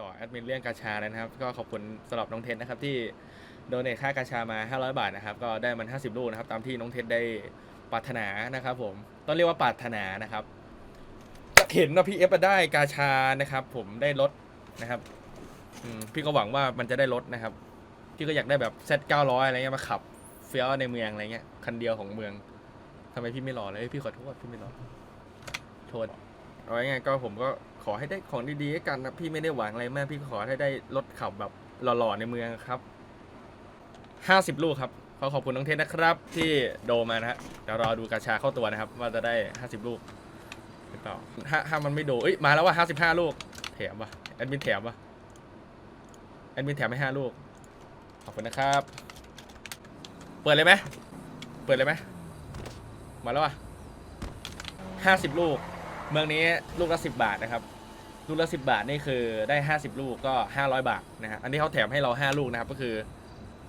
ต่อแอดมินเรื่องกาชาเลยนะครับ ก็ขอบคุณสำหรับน้องเทสนะครับที่โดเนทค่ากาชามา 500 บาทนะครับ ก็ได้มัน 50 ลูกนะครับ ตามที่น้องเทสได้ปรารถนานะครับผมต้องเรียกว่าปรารถนานะครับจะเห็นว่าพี่เอฟได้กาชานะครับ ผมได้ลดนะครับอืมพี่ก็หวังว่ามันจะได้ลดนะครับ พี่ก็อยากได้แบบเซต900อะไรเงี้ยมาขับเฟี้ยวในเมืองอะไรเงี้ยคันเดียวของเมืองทำไมพี่ไม่รอเลยเอ้ยพี่ขอโทษพี่ไม่รอโทษเอาไงก็ผมก็ ขอให้ได้ของดีๆให้กันนะพี่ไม่ได้หวังอะไรมากพี่ขอให้ได้รถขับแบบหล่อๆในเมืองครับห้าสิบลูกครับขอขอบคุณน้องเทนนะครับ ที่โดมานะฮะเดี๋ยวรอดูกาชาเข้าตัวนะครับ ว่าจะได้ห้าสิบลูกหรือเปล่าถ้าถ้ามันไม่โดเอ้ยมาแล้วว่าห้าสิบห้าลูกแถมปะแอดมินแถมปะแอดมินแถมให้ห้าลูกขอบคุณนะครับ เปิดเลยไหมเปิดเลยไหมมาแล้วอะห้าสิบลูก เมืองนี้ลูกละสิบบาทนะครับ ลูกละสิบบาทนี่คือได้ห้าสิบลูกก็ห้าร้อยบาทนะฮะอันนี้เขาแถมให้เราห้าลูกนะครับก็คือ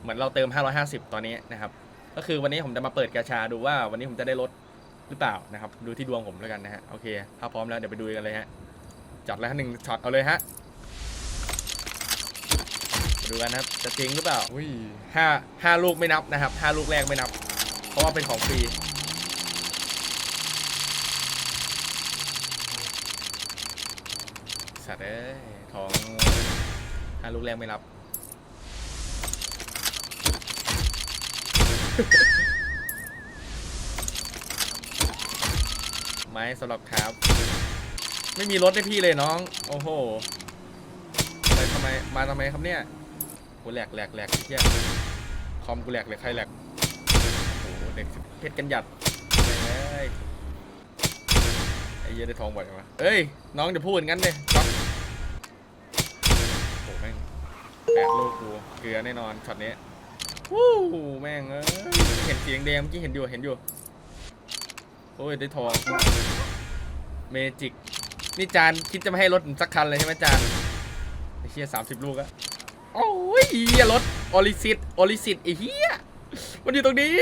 เหมือนเราเติมห้าร้อยห้าสิบตอนนี้นะครับก็คือวันนี้ผมจะมาเปิดกาชาดูว่าวันนี้ผมจะได้ลดหรือเปล่านะครับดูที่ดวงผมแล้วกันนะฮะโอเคถ้าพร้อมแล้วเดี๋ยวไปดูกันเลยฮะจัดแล้วฮะหนึ่งช็อตเอาเลยฮะดูกันนะครับจะจริงหรือเปล่าอุ้ยห้าห้าลูกไม่นับนะครับห้าลูกแรกไม่นับ เพราะว่าเป็นของฟรี สัตว์เอ้ยของห้าลูกแรกไม่รับ ไม้สำหรับครับ ไม่มีรถให้พี่เลยน้อง โอ้โหไปทำไมมาทำไมครับเนี่ยกูแหลกแหลกแหลกเฮียคอมกูแหลกเลยใครแหลกโอ้โหเด็กเพชรกันหยัดเอ้ยไอ้เหี้ยได้ทองบ่อยจังวะเอ้ย น้องจะพูดงั้นเลยจ๊อก แปดลูกกูเกลือแน่นอนช็อตนี้วู้แม่งเอ้ยเห็นเสียงแดงเมื่อกี้เห็นอยู่เห็นอยู่โอ้ยได้ทองเมจิกนี่จานคิดจะไม่ให้รถสักคันเลยใช่ไหมจานไอ้เชี่ยสามสิบลูกอะโอ้ยเฮียรถออลิซิตออลิซิตไอ้เฮียมันอยู่ตรงนี้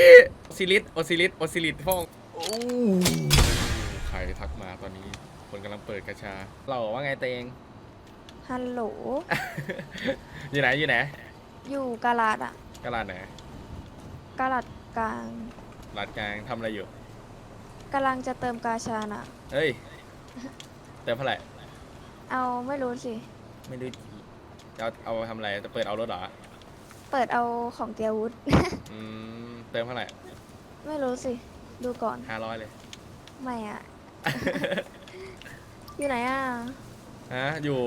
ซิลิสออซิลิสออซิลิสพ่องโอ้ใครทักมาตอนนี้คนกำลังเปิดกระชา เราว่าไงเอง ฮัลโหล อยู่ไหนอยู่ไหนอยู่กาลาดอะกระลาดไหนกาลาดกลางลาดกลางทำอะไรอยู่ กำลังจะเติมกาชาน่ะเฮ้ย เติมเท่าไหร่เอาไม่รู้สิ ไม่รู้จะเอาเอาไปทำอะไรจะเปิดเอารถเหรอเปิดเอาของเตียวุฒ อืมเติมเท่าไหร่ไม่รู้สิ ดูก่อนห้าร้อยเลย ไม่อะ อยู่ไหนอะ ฮะอยู่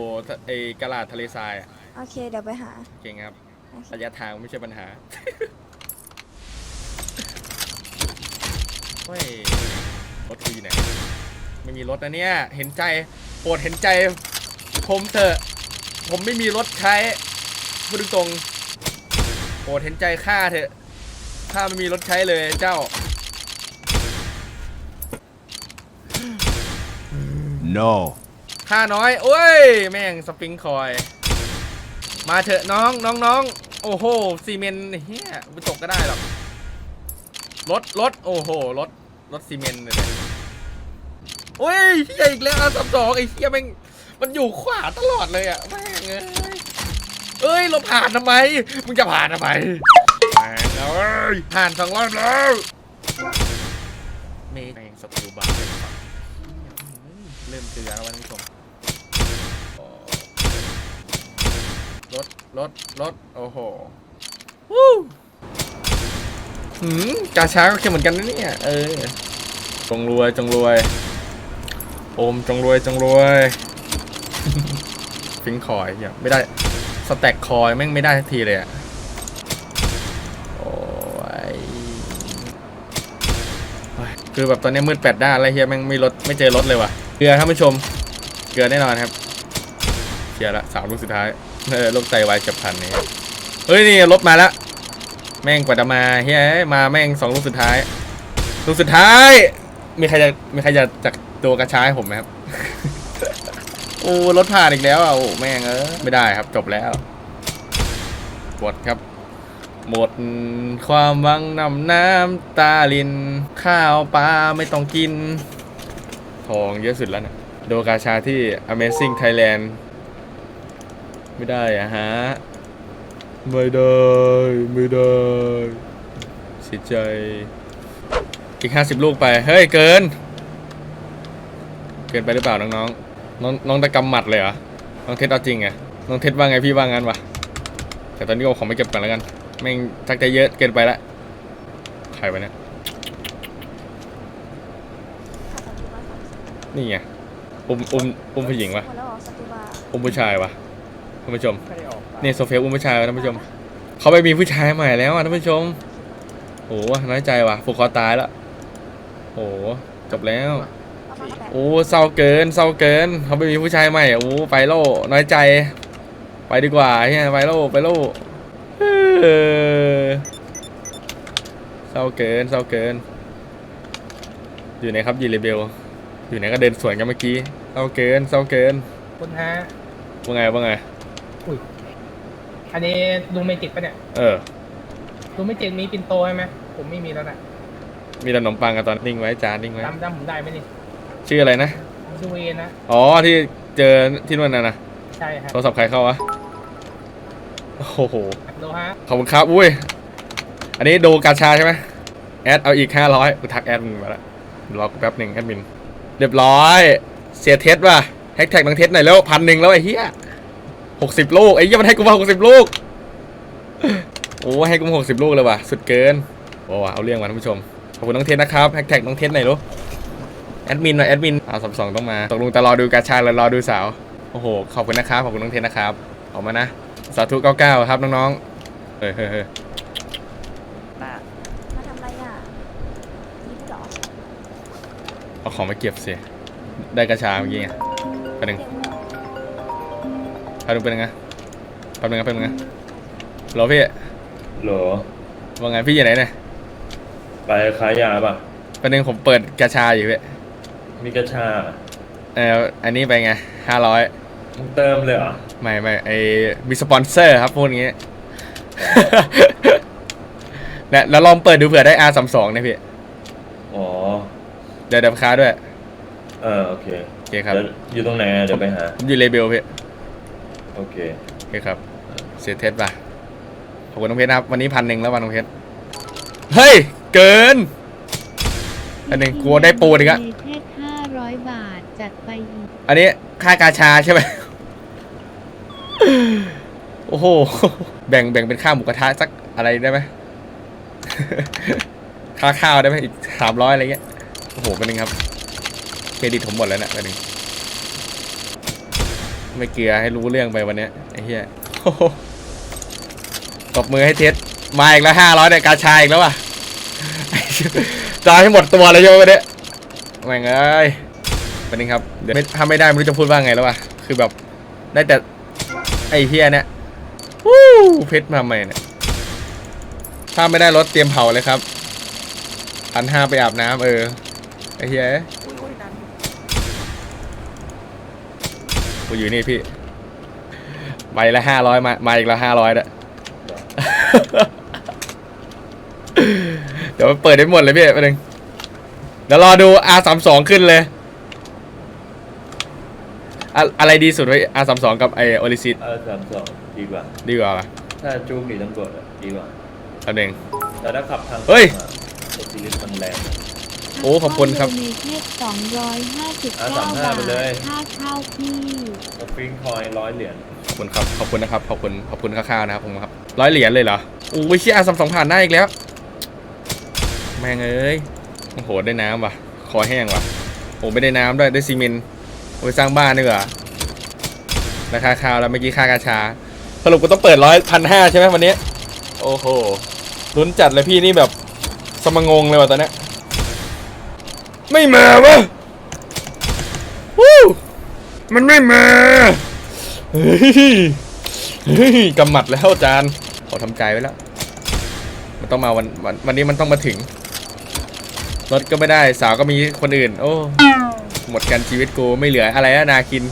ไอ้กระลาดทะเลทรายอะโอเค เดี๋ยวไปหา เก่งครับโอเค ระยะทางไม่ใช่ปัญหาเฮ้ยรถกูอยู่ไหนไม่มีรถนะเนี่ย เห็นใจโปรดเห็นใจ ผมเถอะ ผมไม่มีรถใช้พูดตรงๆโปรดเห็นใจข้าเถอะข้าไม่มีรถใช้เลยเจ้า No. ค่าน้อยโอ้ย แม่งสปริงคอย มาเถอะน้องน้องน้องโอ้โหซีเมนต์เฮียไม่ตกก็ได้หรอกรถรถโอ้โหรถรถซีเมนต์เลยเนี่ยโอ้ยเฮียอีกแล้วสามสองไอ้เฮียแม่งมันอยู่ขวาตลอดเลยอะแม่งเอ้ยเอ้ยเราผ่านทำไมมึงจะผ่านทำไมแม่งเอ้ยผ่านสองรอบแล้วเมย์แม่งสกิลบาร์เลยครับเริ่มเกลือแล้ววันนี้ผม รถรถรถโอ้โหวู้หืมกาช้าก็เข้มเหมือนกันนะเนี่ยเออจงรวยจงรวยโอมจงรวยจงรวยฟิงคอยเหี้ยไม่ได้สแต็กคอยแม่งไม่ได้ทักทีเลยอะโอ้ยโอ้ยคือแบบตอนนี้มืดแปดด้านอะไรเฮียแม่งไม่รถไม่เจอรถเลยว่ะเกลือท่านผู้ชมเกลือแน่นอนครับเคลียร์ละสามลูกสุดท้าย เออโรคไตวายจับพลันนี่ครับเฮ้ยนี่รถมาละแม่งกว่าจะมาเฮ้ยมาแม่งสองลูกสุดท้าย ลูกสุดท้าย มีใครจะมีใครจะจากตัวกระชายให้ผมไหมครับโอ้รถผ่านอีกแล้วอะโอ้แม่งเออไม่ได้ครับจบแล้วหมดครับหมดความหวังนำน้ำตาลิน ข้าวปลาไม่ต้องกิน ทองเยอะสุดแล้วเนี่ยโดกาชาที่ Amazing Thailand ไม่ได้อะฮะ ไม่ได้ ไม่ได้เสียใจ อีกห้าสิบลูกไป เฮ้ย เกิน เกินไปหรือเปล่าน้องๆ น้องน้องตะกำหมัดเลยเหรอ น้องเท็ดเอาจริงไงน้องเท็ดว่าไงพี่ว่างั้นวะ แต่ตอนนี้ก็ของไม่เก็บกันแล้วกัน แม่งชักจะเยอะเกินไปละ ใครวะเนี่ย นี่ไง อุ้มอุ้มอุ้มผู้หญิงวะหมดแล้วเหรอสติบาอุ้มผู้ชายวะท่านผู้ชมนี่โซเฟียอุ้มผู้ชายวะท่านผู้ชม เขาไปมีผู้ชายใหม่แล้วอะท่านผู้ชมโอ้โหน้อยใจว่ะผูกคอตายแล้วโอ้โหจบแล้วเอามาแปะโอ้เศร้าเกินเศร้าเกิน เขาไปมีผู้ชายใหม่โอ้ไปโลน้อยใจ ไปดีกว่าเฮียไปโลไปโลเออเศร้าเกินเศร้าเกิน อยู่ไหนครับยีเรเบลอยู่ไหนก็เดินสวนกันเมื่อกี้เศร้าเกินเศร้าเกินคุณฮะว่าไงว่าไง อันนี้ลุงเมจิกปะเนี่ยเออ ลุงเมจิกมีปินโตใช่ไหมผมไม่มีแล้วนะมีแต่ขนมปังกับตอนนิ่งไว้จานนิ่งไว้จำจำผมได้ไหมนี่ชื่ออะไรนะชื่อเวนนะ อ๋อที่เจอที่นู่นน่ะนะใช่ฮะโทรศัพท์ใครเข้าวะโอ้โหโลฮะขอบคุณครับอุ้ยอันนี้ดูกาชาใช่ไหมแอดเอาอีกห้าร้อยกูทักแอดมึงมาแล้วรอกูแป๊บหนึ่งแอดมิน เรียบร้อย เสียเทสว่ะแฮกแท็กนังเทสหน่อยแล้วพันหนึ่งแล้วไอ้เหี้ย หกสิบลูกไอ้เหี้ยมันให้กูมาหกสิบลูกโอ้ให้กูมาหกสิบลูกเลยว่ะสุดเกินโอ้ว่ะเอาเรื่องมาท่านผู้ชมขอบคุณน้องเทสนะครับแฮกแท็กน้องเทสหน่อยลูกแอดมินหน่อยแอดมินเอาสามสองต้องมาตกลงแต่รอดูกาชาแล้วรอดูสาวโอ้โหขอบคุณนะครับขอบคุณน้องเทสนะครับออกมานะสาธุ99ครับน้องๆเฮ้ยเฮ้ยเฮ้ยมาทำอะไรอะยิ้มเหรอเอาของมาเก็บสิได้กระชาเมื่อกี้ไงไปหนึ่ง เรียกมึงเหรอไปหนึ่งเป็นไงแป๊บนึงครับแป๊บนึงนะรอพี่โหลว่าไงพี่อยู่ไหนเนี่ยไปขายยาป่ะแป๊บนึงผมเปิดกระชาอยู่พี่มีกระชาเอออันนี้ไปไงห้าร้อยมึงเติมเลยเหรอไม่ไม่ไอมีสปอนเซอร์ครับพูดอย่างงี้เนี่ยแล้วลองเปิดดูเผื่อได้ R32 เนี่ยพี่ อ๋อ เดี๋ยวเดี๋ยวค้าด้วย เออโอเคโอเคครับ เดี๋ยวอยู่ตรงไหนอะเดี๋ยวไปหาผมอยู่เลเบลพี่ โอเคโอเคครับ เสียเทสป่ะขอบคุณน้องเพชรนะครับ วันนี้พันหนึ่งแล้ววันน้องเพชรเฮ้ย เกิน อันหนึ่งกลัวได้ปูอีกอะแค่ห้าร้อยบาทจัดไปอีกอันนี้ค่ากาชาใช่ไหมโอ้โห แบ่งแบ่งเป็นค่าหมูกระทะสักอะไรได้ไหมค่าข้าวได้ไหมอีกสามร้อยอะไรเงี้ย โอ้โหเป็นหนึ่งครับ เครดิตผมหมดแล้วเนี่ยเป็นหนึ่ง ไม่เกลือให้รู้เรื่องไปวันเนี้ยไอ้เหี้ยตบมือให้เท็ดมาอีกแล้วห้าร้อยเนี่ยกาชาอีกแล้วว่ะจะให้หมดตัวเลยโยวันเนี้ยแม่งเอ้ยเป็นนึงครับเดี๋ยวไม่ถ้าไม่ได้ไม่รู้จะพูดว่าไงแล้ววะคือแบบได้แต่ไอ้เฮียเนี่ยวู้เพชรมาใหม่เนี่ยถ้าไม่ได้รถเตรียมเผาเลยครับพันห้าไปอาบน้ำเออไอ้เฮีย กูอยู่นี่พี่ใบละห้าร้อยมามาอีกแล้วห้าร้อยละเดี๋ยวเปิดได้หมดเลยพี่ไปหนึ่งเดี๋ยวรอดู R 3 2ขึ้นเลย อะอะไรดีสุดไว้ R 3 2กับไอโอลิซิเออสามสองดีกว่า ดีกว่าปะถ้าจูงหนีตำรวจอะดีกว่าแป๊บหนึงแต่ถ้าขับทางเฮ้ยรถซีรีส์มันแรง โอ้ขอบคุณครับโดเนเทศสองร้อยห้าสิบอะเก้า35บาทไปเลยค่าเข้าพี่สปริงคอยร้อยเหรียญขอบคุณครับขอบคุณนะครับขอบคุณขอบคุณข้าวๆนะครับผมครับร้อยเหรียญเลยเหรอโอ้ยเชี่ย R 3 2ผ่านได้อีกแล้ว แม่งเอ้ยโอ้โหได้น้ำว่ะคอแห้งว่ะโอ้ไม่ได้น้ำด้วยได้ซีเมนต์เอาไปสร้างบ้านดีกว่าราคาข้าวแล้วเมื่อกี้ค่ากาชาสรุปกูต้องเปิดร้อยพันห้าใช่ไหมวันนี้ โอ้โหลุ้นจัดเลยพี่นี่แบบสมงงเลยว่ะตอนเนี้ย ไม่มาวะวู้มันไม่มาเฮ้ยเฮ้ยกำหมัดแล้วอาจารย์ขอทำใจไว้แล้ว มันต้องมาวันวันวันนี้มันต้องมาถึง รถก็ไม่ได้สาวก็มีคนอื่น โอ้ หมดกันชีวิตกูไม่เหลืออะไรแล้วนากิน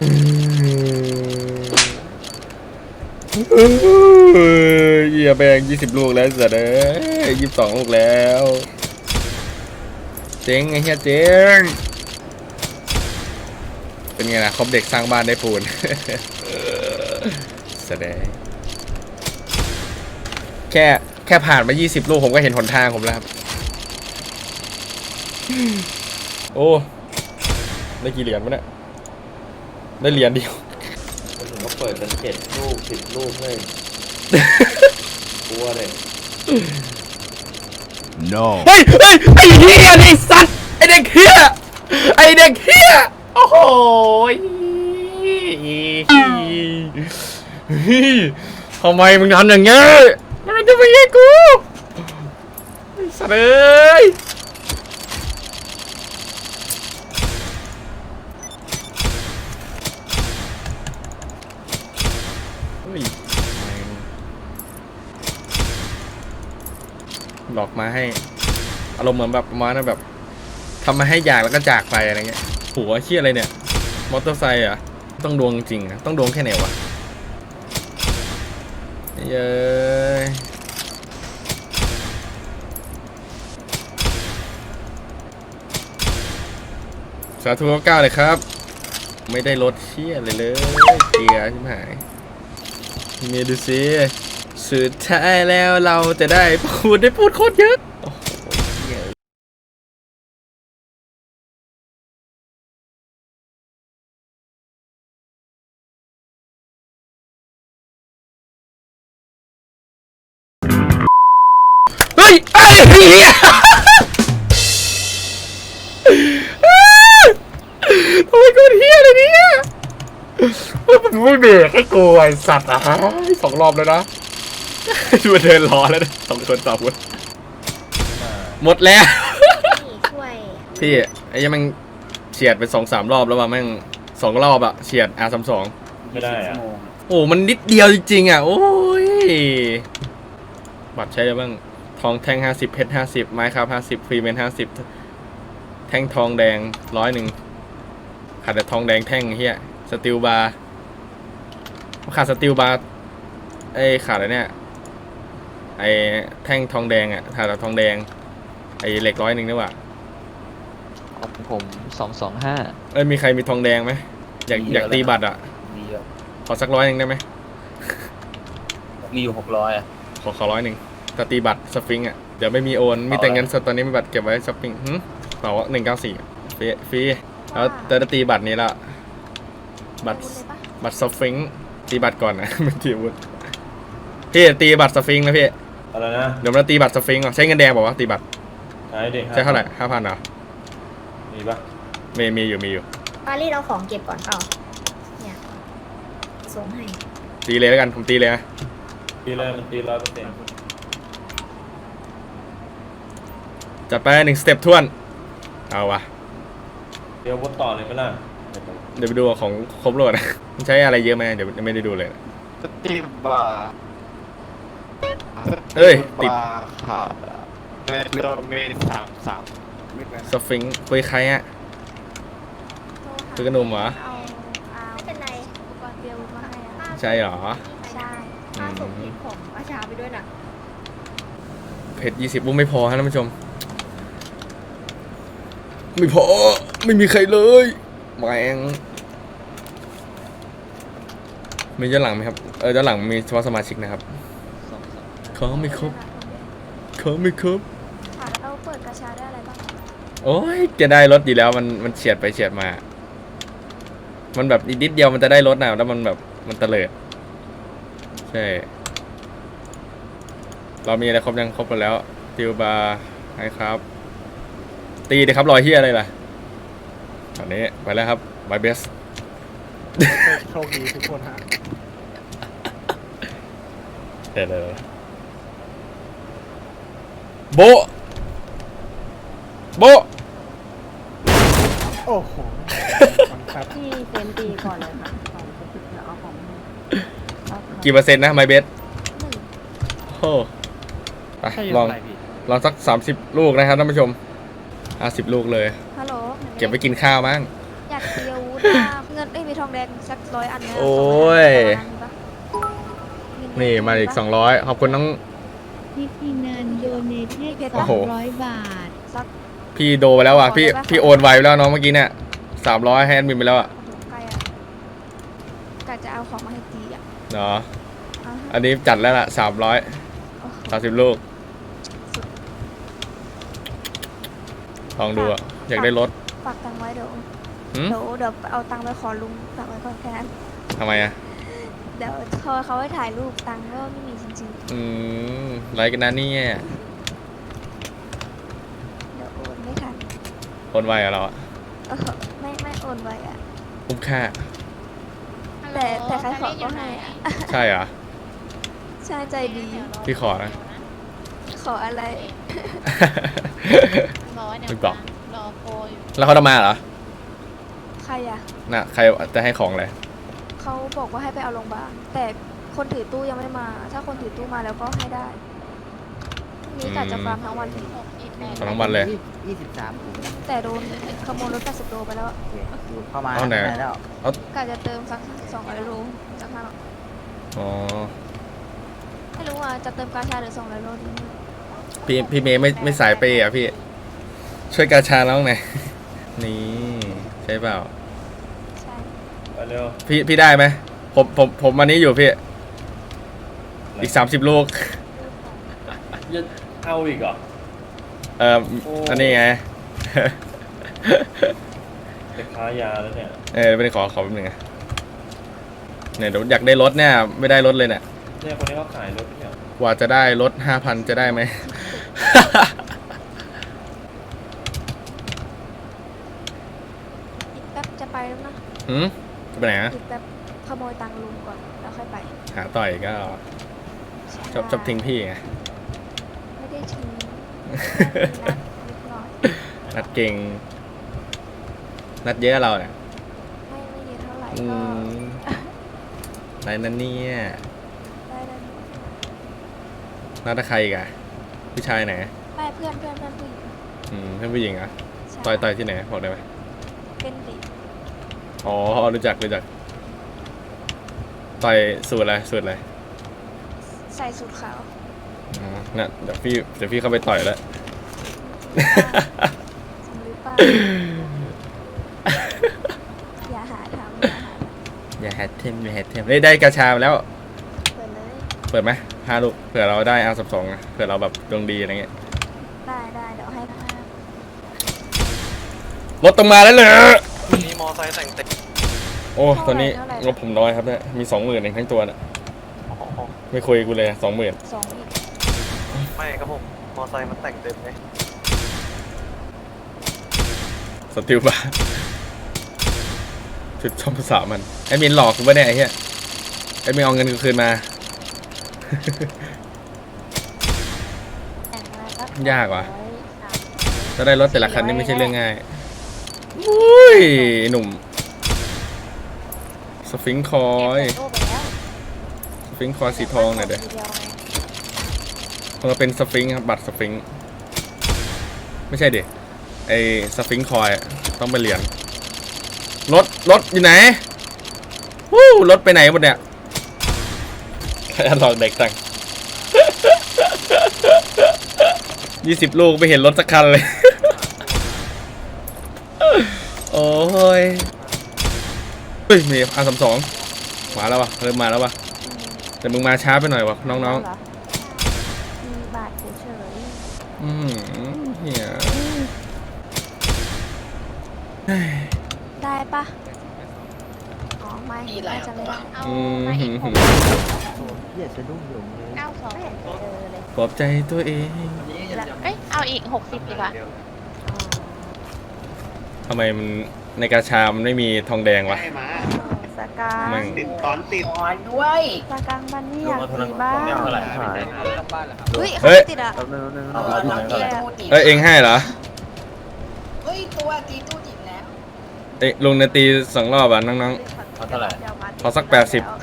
อื เฮ้ยเหี้ยแบงยี่สิบลูกแล้วเสือเด้อยี่สิบสองลูกแล้ว เจ๊งไอ้เหี้ยเจ๊ง เป็นไงล่ะครบเด็กสร้างบ้านได้ปูนแสดงแค่แค่ผ่านมา 20 ลูกผมก็เห็นหนทางผมแล้วครับ โอ้ ได้กี่เหรียญวะเนี่ย ได้เหรียญเดียวคนอื่าเปิดกันเจ็ดลูกสิบลูกเลย กลัวเลย No. เฮ้ยเฮ้ยไอ้เฮียไอ้สัตว์ไอ้เด็กเฮียไอ้เด็กเฮียโอ้โหเฮ้ยทำไมมึงทำอย่างเงี้ยมันจะไม่ใช่กูไอ้สัตว์เอ้ย มาให้อารมณ์เหมือนแบบประมาณว่าแบบทำมาให้อยากแล้วก็จากไปอะไรเงี้ยหัวเชี่ยอะไรเนี่ย มอเตอร์ไซค์อะ ต้องดวงจริงอะต้องดวงแค่ไหนวะเย้ยสาธุเก้าเลยครับ ไม่ได้รถเชี่ยเลยเลย เกียร์ชิบหายเมียดูสิ สุดท้ายแล้วเราจะได้พูดได้พูดโคตรเยอะเฮ้ยไอ้เหี้ยทำไมกูเฮียเลยเนี่ยมันไม่เบรกให้กูไอสัตว์อะสองรอบแล้วนะ ดูมันเดินรอแล้วนะสองคนสองคนหมดแล้วนี่ช่วยพี่ไอ้ยังมันเฉียดไปสองสามรอบแล้วว่ะแม่งสองรอบอะเฉียด R สามสองไม่ได้อะโอ้มันนิดเดียวจริงๆอะโอ้ยบัตรใช้ได้บ้างทองแท่งห้าสิบเพชรห้าสิบไม้ครับห้าสิบฟรีเมนห้าสิบแท่งทองแดงร้อยหนึ่งขาดแต่ทองแดงแท่งเฮียสติลบาร์ขาดสติลบาร์ไอ้ขาดอะไรเนี่ย ไอ้แท่งทองแดงอะขาดแต่ทองแดง ไอ้เหล็กร้อยหนึ่งนี่หว่าของผมสองสองห้า เอ้ยมีใครมีทองแดงไหมอยากมีเยอะ อยากตีเลยครับบัตรอะมีเยอะขอสักร้อยหนึ่งได้ไหมมีอยู่หกร้อยอะขอขอร้อยหนึ่งถ้าตีบัตรสฟิงค์อะเดี๋ยวไม่มีโอนมีแต่เงินสดตอนนี้มีบัตรเก็บไว้ช้อปปิ้งหึเปล่าหนึ่งเก้าสี่ฟรีฟรีแล้วแต่ถ้าตีบัตรนี้ละบัตรพูดเลยปะบัตรสฟิงค์ตีบัตรก่อนนะ ไม่ตีอาวุธพี่ตีบัตรสฟิงค์นะพี่ อะไรนะเดี๋ยวมาตีบัตรสฟิงค์อะใช้เงินแดงบอกว่าวะตีบัตรใช้ดิใช้เท่าไหร่ห้าพันเหรอมีปะมีมีอยู่มีอยู่ ปารีสเอาของเก็บก่อนเปล่าเนี่ยส่งให้ ตีเลยแล้วกันผมตีเลยนะตีเลยมันตีร้อยเปอร์เซ็นต์จัดไปหนึ่งสเต็ปท่วนเอาวะเดี๋ยววนต่อเลยไหมล่ะเดี๋ยวไปดูของครบโหลดนะมันใช้อะไรเยอะไหมเดี๋ยวยังไม่ได้ดูเลยนะ สติบาร์ เอ้ย ติดบาร์ขาดอะเมตรเมตรสามสามเมตรนะสฟิงค์คุยใครอะคือกระหนุ่มเหรอ เอาเอาไม่เป็นไรอุปกรณ์เตรียมมาให้อะใช่เหรอ ใช่ค่าส่งคลิปของอาชาไปด้วยนะเพชรยี่สิบบุ้งไม่พอฮะท่านผู้ชม ไม่พอ ไม่มีใครเลยแมงมีย้อนหลังไหมครับ เออย้อนหลังมีเฉพาะสมาชิกนะครับส องสองเขาไม่ครบเขาไม่ครบค่ะเราเปิดกระชาได้อะไรบ้างโอ้ยจะได้รถอยู่แล้วมันมันเฉียดไปเฉียดมา มันแบบอีกนิดเดียวมันจะได้รถนะแล้วมันแบบมันเตลิดใช่ เรามีอะไรครบยังครบหมดแล้วติวบาร์ไอครับ ตีดิครับรอยเฮียอะไรล่ะตอนนี้ไปแล้วครับบายเบสโชคดีทุกคนฮะเดี๋ยวเดี๋ยว โบะโบะโอ้โหครับที่เซนตีก่อนเลยค่ะของเดี๋ยวเอาของเอาของกี่เปอร์เซ็นต์นะไมเบสหนึ่งโอ้ไปลองลองสักสามสิบลูกนะครับท่านผู้ชมห้าสิบลูกเลย ฮัลโหลเก็บไว้กินข้าวมั้ง อยากเตียววุธอะเงินเอ้ยมีทองแดงสักร้อยอันนะโอ้ย สองอันมีปะแดงนี่มาอีกสองร้อยขอบคุณน้องพี่พีนัน โดเนทให้โอ้สอโหงร้อยบาท สักพี่โดไปแล้วอะพี่พี่โอนไวไปแล้วน้องเมื่อกี้เนี่ยสามร้อยให้แอดมินไปแล้วอะกเอาของมาให้ตีอะเนาะเอาให้อันนี้จัดแล้วล่ะสามร้อยโอ้โหสามสิบลูกลองดูอะอยากได้รถฝากตังค์ไว้เดี๋ยวหืมเดี๋ยวเดี๋ยวเอาตังค์ไปขอลุงฝากไว้ก่อนแค่นั้นทำไมอะ เดี๋ยวเขาเขาให้ถ่ายรูปตังค์ก็ไม่มีจริงอืมไรกันนะเนี่ยๆ เดี๋ยวโอนไม่ทันคนไวอะเราอะเออไม่ไม่โอนไว้อะคุ้มค่า แต่แต่ใครขอก็ให้อะใช่เหรอ ใช่ใจดี พี่ขอนะ ขออะไรร้อยเนี่ยไม่บอก รอโฟอยู่แล้วเขาจะมาเหรอ ใครอะน่ะ ใครจะให้ของอะไร เขาบอกว่าให้ไปเอาโรงพยาบาลแต่คนถือตู้ยังไม่มา ถ้าคนถือตู้มาแล้วก็ให้ได้นี่กะจะฟาร์มทั้งวันเลยหกอีกแปดขอทั้งวันเลย ยี่สิบสามแต่โดนขโมยรถ80โลไปแล้วเข้ามาเอาไหน แล้วกะจะเติมสักสองร้อยโลจากห้าอ๋อไม่รู้ว่าจะเติมกาชาหรือสองร้อยโลดีพี่พี่เมย์ไม่ไม่สายเปย์อะพี่ ช่วยกาชาน้องหน่อย นี่ ใช่เปล่าใช่ ไปเร็วพี่พี่ได้ไหมผมผมผมวันนี้อยู่พี่ อีกสามสิบลูก จะเอาอีกเหรอ เอ่อโอ้ อันนี้ไง จะค้ายาแล้วเนี่ย เออไม่ได้ขอขอแป๊บนึงนะเนี่ยเดี๋ยวอยากได้รถเนี่ย ไม่ได้รถเลยเนี่ย เนี่ยคนนี้เขาขายรถเนี่ยกว่าจะได้รถห้าพันจะได้ไหม อีกแป๊บจะไปแล้วนะหืม จะไปไหนอะอีกแป๊บขโมยตังค์ลุงก่อนแล้วค่อยไปหาต่อยก็ชอบชอบทิ้งพี่ไงไม่ได้ทิ้งแค่มีนัดนิดหน่อยนัดเก่ง นัดเยอะเราเนี่ยไม่ไม่เยอะเท่าไหร่อืก็มอะไรนั่นเนี่ยได้ได้หมดนัดกับใครอีกอะผู้ชายไหนไม่เพื่อนเพื่อนเพื่อนผู้หญิงอืมเพื่อนผู้หญิงเหรอะใช่ต่อยต่อยที่ไหนบอกได้ไหมเป็นดิ อ๋อ รู้จัก รู้จัก ต่อยสูตรอะไร สูตรอะไรใส่สูทขาวอ๋อน่ะเดี๋ยวพี่ เดี๋ยวพี่เข้าไปต่อยแล้วจริงหรือเปล่าอย่าหาทำอย่าหาทอย่าแฮตเทมอย่าแฮตเทมได้ได้กระชามาแล้วำเปิดเลยเปิดไหมห้าลูก เผื่อเราได้อาสับสองนะเผื่อเราแบบดวงดีอะไรเงี้ย ได้ได้เดี๋ยวให้ภาพรถต้องมาแล้วเลยมีมอไซค์แต่งเต็ม โอ้ตอนนี้งบผมน้อยครับเนี่ยมีสองหมื่นเองทั้งตัวน่ะไม่คุยกูเลยสองหมื่นสองอีกไม่ครับผม มอไซค์มันแต่งเต็มเลยสติลบาร์ชุดชมภาษามันไอ้มินหลอกกูปะเนี่ยไอ้เหี้ยไอ้มินเอาเงินกูคืนมา แต่งมาสักยากว่ะ ร้อยสาม จะได้รถแต่ละคันนี่ไม่ใช่เรื่องง่ายอุ้ยไอ้หนุ่ม สฟิงค์คอย เก็บใส่ตู้ไปแล้วสฟิงค์คอยสีทองหน่อยเด้อทีเดียวไงมันเป็นสฟิงค์ครับบัตรสฟิงค์ไม่ใช่เด็ไอสฟิงค์คอยอะต้องไปเรียนรถรถอยู่ไหนวู้รถไปไหนหมดเนี่ยใครหลอกเด็กจังยี่สิบลูกไม่เห็นรถสักคันเลย โอ้ย เฮ้ยมีอาสามสองมาแล้ววะเริ่มมาแล้ววะแต่มึงมาช้าไปหน่อยวะน้องเหรอมีบาทเฉยๆอืมเฮียๆได้ปะอ๋อไม่น่าจะไม่ได้เอาอืมมาอีกหหืกม เหี้ยสะดุ้งหยงเลยเก้าสองไม่เห็นเจอเลยปลอบใจตัวเองเอ้ยเอาอีกหกสิบดีกว่าทำไมมัน ในกาชามันไม่มีทองแดงวะสกาแม่งติดตอนติดสกางบันนี่อยากมีบ้างเท่าไหร่หายเฮ้ยเฮ้เขายติดอะ แป๊บนึงแป๊บนึงเอาเอาที่ไหนก่อนเอ้ยเองให้เหรอเฮ้ยตัวตีตู้จิบแล้วเอ้ยลงนาตีสองรอบอะน้อง เอาเท่าไหร่ขอสัก80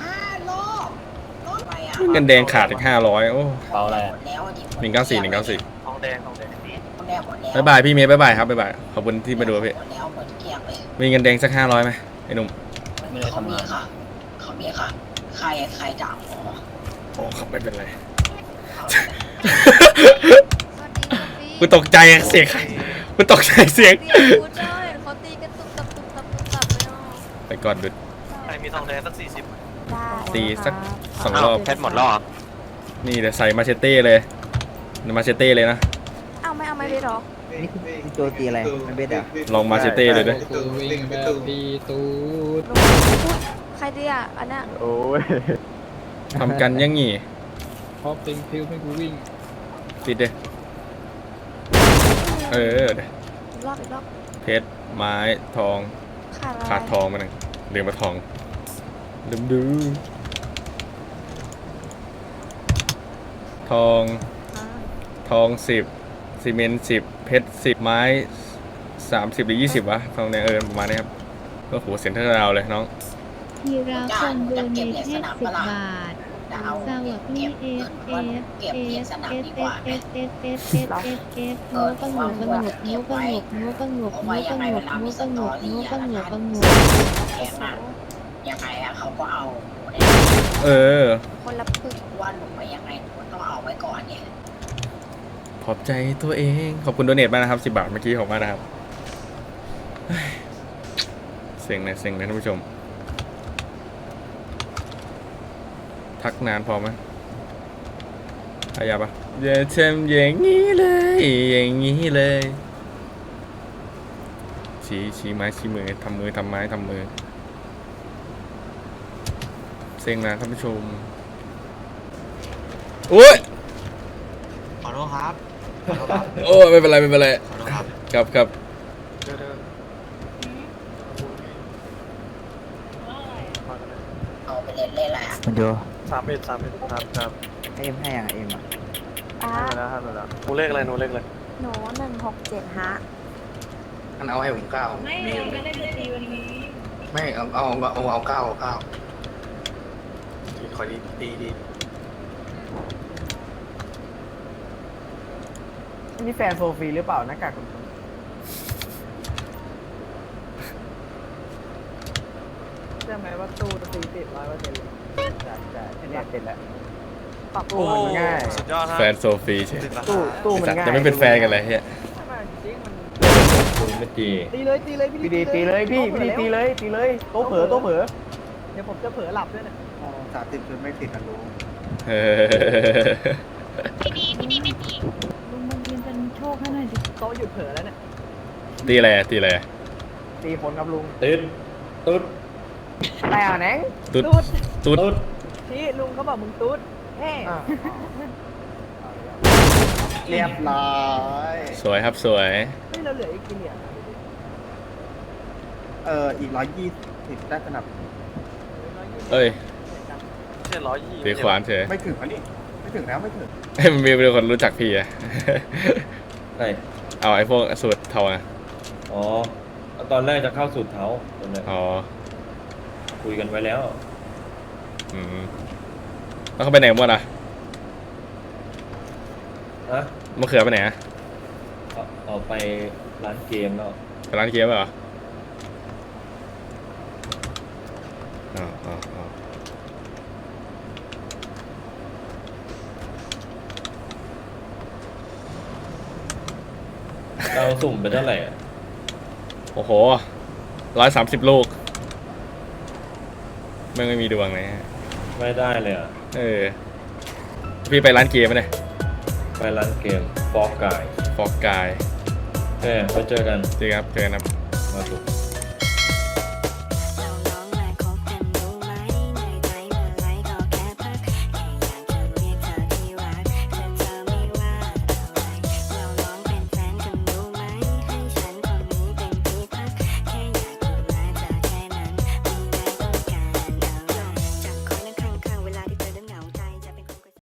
ห้ารอบรถไปอะๆเงินแดงขาดอีกห้าร้อยโอ้เปาอะไรอะแล้วอะดิหนึ่งเก้าสี่หนึ่งเก้าสี่ทองแดงทองแดง หมดแล้วหมดแล้วบายบายพี่เมย์บายบายครับบายบายขอบคุณที่มาดูพี่ หมดแล้วห มดเกลี้ยงเลยมีเงินแดงสักห้าร้อยไหมไอ้หนุ่มไม่ได้เขาทำมีงานค่ะเขามีค่ะ ใครใครด่าหมอโอ้ครับไม่เป็นไร เขากูตกใจอะเสียงใครกูตกใจเสียงเดี๋ยวกูเจ้าเห็นเขาตีกันตุ๊บตับตุ๊บตับตุ๊บตับเลยอะไปก่อนดุด ใครมีทองแดงสักสี่สิบได้ตีสักสองรอบ เพชรหมดแล้วเหรอนี่เดี๋ยวใส่มาเชเต้เลยมาเชเต้เลยนะ เอาไม่เอาไม่ได้หรอ นี่คือพี่โจตีอะไรมันเบ็ดเหรอลองมาเชเต้เลยด้วยวิ่งแบบปีตูดลงอุ๊ยใครดีอะอันเนี้ยโอ้ยทำกันยังงี้พอปิงพิวไม่กูวิ่งปิดเลยเออเดี๋ยวอีกรอบอีกรอบเพชรไม้ทองขาดอะไรขาดทองมาหนึ่งเรียงมาทองลืมดูทอง อ่าทองสิบ ซีเมนต์สิบเพชรสิบไม้สามสิบหรือยี่สิบวะทองเนี่ยเออประมาณนี้ครับ ก็โหเซ็นเตอร์เราวเลยน้องทีราคงโดเนทให้สิบบาทจะเอาสวัสเก็ดีบเอเงินฟเอว่าฟเก็บเอเหรียญฟสนามเอฟดีเอกว่าฟไหมเอฟเอฟเอฟเอฟเอฟเอฟโน้ก็หนูก็หนูโน้ก็หนูโน้ก็หนูโน้ก็หนูโน้ก็หนูโน้ก็หนูโน้ก็หนูก็หนูแถมอะยังไงอะเขาก็เอาเนี่ยเออคนละปึกว่าหนูไปยังไงหนูต้องเอาไว้ก่อนเนี่ย ขอบใจตัวเอง ขอบคุณโดเนทมากนะครับสิบาทเมื่อกี้ขอบมากนะครับเฮ้ยเซ็งเลยเซ็งเลยท่านผู้ชมทักนานพอไหมอายาปะอย่าทำอย่างนี้เลย อย่างนี้เลย ชี้ชี้ไม้ชี้มือทำมือทำไม้ทำมือเซ็งนะท่านผู้ชมอุ้ยขอโทษครับ โอ้ยไม่เป็นไรไม่เป็นไรขอโทษครับครับครับเอาไปเล่นเล่นอะไรอะมันโจสามเอ็ดสามเอ็ดครับครับเอ็มให้ยังไงเอ็มอะป้าให้มาแล้วให้มาแล้วหนูเลขอะไรหนูเลขอะไรหนูหนึ่งหกเจ็ดฮะมันเอาให้ผมเก้าไม่เอาไม่ได้ตีวันนี้ไม่เอาเอาเอาเอาเก้าเอาเก้าขอดีดีดี นี่แฟนโซฟีหรือเปล่าหน้ากากคุณใช่ไหมว่าตู้ตีติดร้อยเปอร์เซ็นต์เลยใช่ใช่เนี่ยติดแล้วตู้มันง่าย สุดยอดฮะแฟนโซฟีใช่ติดราตู้คาตู้มันสัตว์ง่ายจะไม่เป็นแฟนกันเลยเฮียจริงมันคุณไม่ตีตีเลยตีเลยพี่ดีตีเลยพี่พี่ดีตีเลยตีเลยโต๊ะเผลอโต๊ะเผลอเดี๋ยวผมจะเผลอหลับด้วยนะสามสิบจนไม่ติดนะลุง เออ พี่ดีพี่ดีไม่ตี ลุงมันยืนเป็นโชคให้หน่อยดิ โต๊ะหยุดเผลอแล้วเนี่ยตีอะไรอะตีอะไรอะตีคนครับลุงตึ๊ดตุ๊ดแต่อะแหนงตุ๊ดตุ๊ดตุ๊ดตุ๊ดที่ลุงเขาบอกมึงตุ๊ดเฮ้เรียบร้อยสวยครับสวยเฮ้ยเราเหลืออีกกี่เหรียญอะเอออีกร้อยยี่สิบได้สนับเอ้ยไม่ใช่ร้อยยี่ตีขวานเฉยไม่ถึงอันนี้ไม่ถึงแล้วไม่ถึงเฮ้ยมันมีเป็นคนรู้จักพี่อะใช่ เอาไอ้พวกสูตรเทาอะอ๋อ ตอนแรกจะเข้าสูตรเท้าตอนนี้อ๋อคุยกันไว้แล้ว อืมแล้วเขาไปไหนหมดอะฮะมะเขือไปไหนอะเอาเอาไปร้านเกมแล้วไปร้านเกมเหรออ๋ออ๋ออ๋อ เราสุ่มไปเท่าไหร่อะโอ้โหร้อยสามสิบลูกไม่งไม่มีดวงเลยฮะไม่ได้เลยอะ เออ พี่ไปร้านเกมไหมเนี่ยไปร้านเกมฟอกกายฟอกกายแค่ไปเจอกัน จริงครับเจอกันครับ มาถูก